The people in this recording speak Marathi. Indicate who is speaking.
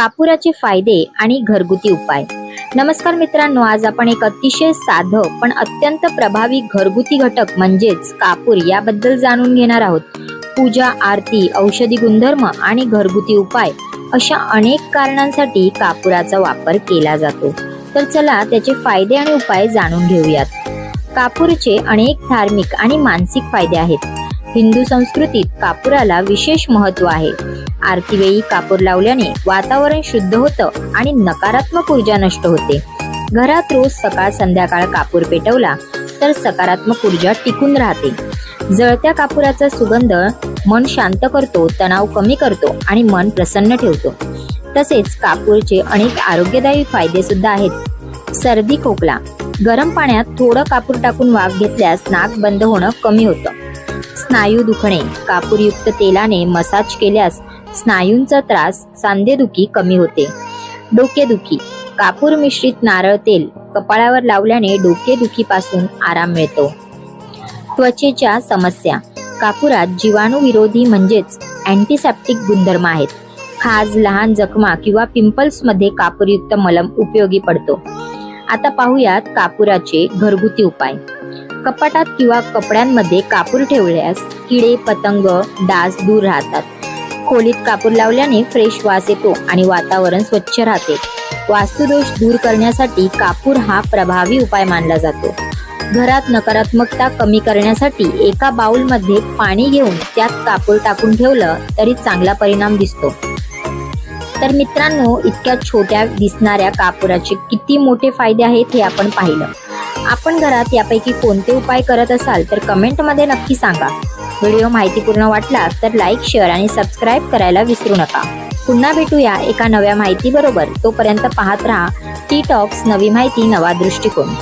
Speaker 1: कापुराचे फायदे आणि घरगुती उपाय. नमस्कार मित्रांनो आज आपण एक अतिशय साधं पण अत्यंत प्रभावी घरगुती घटक म्हणजेच कापूर याबद्दल जाणून घेणार आहोत. पूजा आरती औषधी गुणधर्म आणि घरगुती उपाय अशा अनेक कारणांसाठी कापुराचा वापर केला जातो. तर चला त्याचे फायदे आणि उपाय जाणून घेऊयात. कापूरचे अनेक धार्मिक आणि मानसिक फायदे आहेत. हिंदू संस्कृतीत कापुराला विशेष महत्त्व आहे. आरतीवेळी कापूर लावल्याने वातावरण शुद्ध होतं आणि नकारात्मक ऊर्जा नष्ट होते. घरात रोज सकाळ संध्याकाळ कापूर पेटवला तर सकारात्मक ऊर्जा टिकून राहते. जळत्या कापुराचा सुगंध मन शांत करतो तणाव कमी करतो आणि मन प्रसन्न ठेवतो. तसेच कापूरचे अनेक आरोग्यदायी फायदे सुद्धा आहेत. सर्दी खोकला गरम पाण्यात थोडं कापूर टाकून वाफ घेतल्यास नाक बंद होणं कमी होतं. स्नायू दुखणे कापूरयुक्त तेलाने मसाज केल्यास स्नायूंचा त्रास सांधेदुखी कमी होते. डोकेदुखी कापूर मिश्रित नारळ तेल कपाळावर लावल्याने डोकेदुखीपासून आराम मिळतो. त्वचेच्या समस्या कापुरात जीवाणूविरोधी म्हणजेच अँटीसेप्टिक गुणधर्म आहेत. खाज लहान जखमा किंवा पिंपल्समध्ये कापूरयुक्त मलम उपयोगी पडतो. आता पाहूयात कापुराचे घरगुती उपाय. कपाटात किंवा कपड्यांमध्ये कापूर ठेवल्यास किडे पतंग डास दूर राहतात. खोलीत कापूर लावल्याने फ्रेश वास येतो आणि वातावरण स्वच्छ राहते. वास्तुदोष दूर करण्यासाठी कापूर हा प्रभावी उपाय मानला जातो. घरात नकारात्मकता कमी करण्यासाठी एका बाउलमध्ये पाणी घेऊन त्यात कापूर टाकून ठेवलं तरी चांगला परिणाम दिसतो. तर मित्रांनो इतक्या छोट्या दिसणाऱ्या कापुराचे किती मोठे फायदे आहेत हे आपण पाहिलं. आपण घरात यापैकी कोणते उपाय करत असाल तर कमेंटमध्ये नक्की सांगा. व्हिडिओ माहितीपूर्ण वाटला तर लाईक शेअर आणि सबस्क्राईब करायला विसरू नका. पुन्हा भेटूया एका नव्या माहितीबरोबर. तोपर्यंत पाहत राहा टी टॉक्स नवी माहिती नवा दृष्टिकोन.